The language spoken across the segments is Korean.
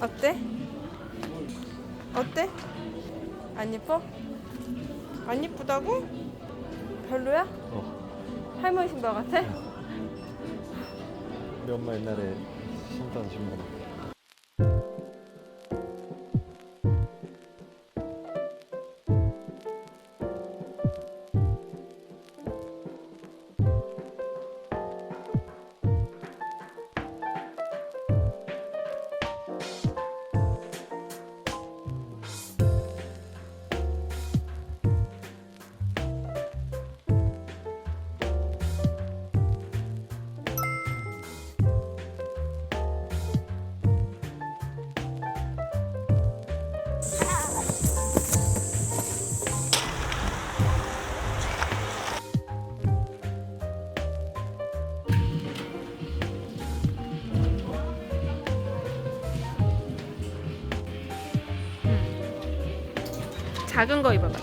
어때? 어때? 안 예뻐? 안 예쁘다고? 별로야? 어. 할머니 신발 같아? 우리 엄마 옛날에 신던 신발. 작은 거 입어봐.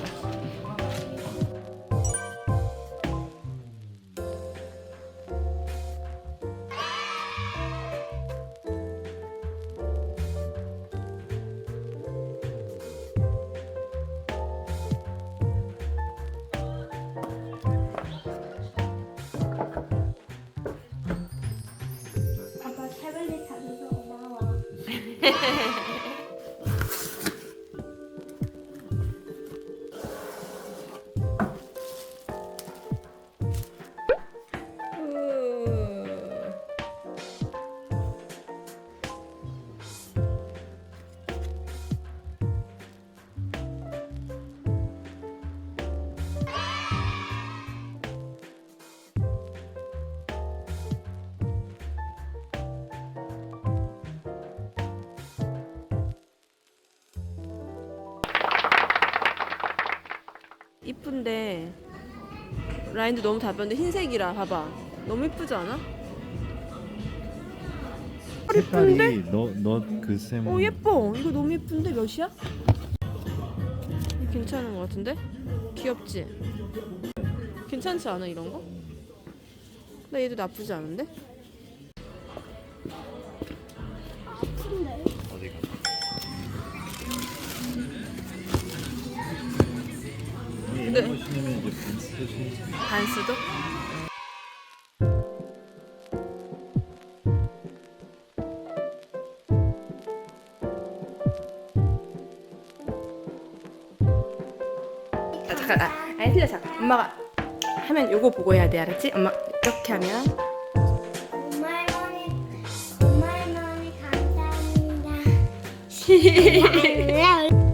아빠 태블릿 하면서. 이쁜데 라인도 너무 다변데 흰색이라 봐봐. 너무 이쁘지 않아? 색깔이 너너그 셈. 어 예뻐. 이거 너무 예쁜데 몇이야? 괜찮은 것 같은데? 귀엽지? 괜찮지 않아 이런 거? 나 얘도 나쁘지 않은데? 네. 반스도 신지. 반스도? 아, 잠깐, 아, 아니 틀려 잠깐. 엄마가 하면 요거 보고 해야 돼, 알았지? 엄마 이렇게 하면 엄마 할머니, 엄마 할머니 감사합니다.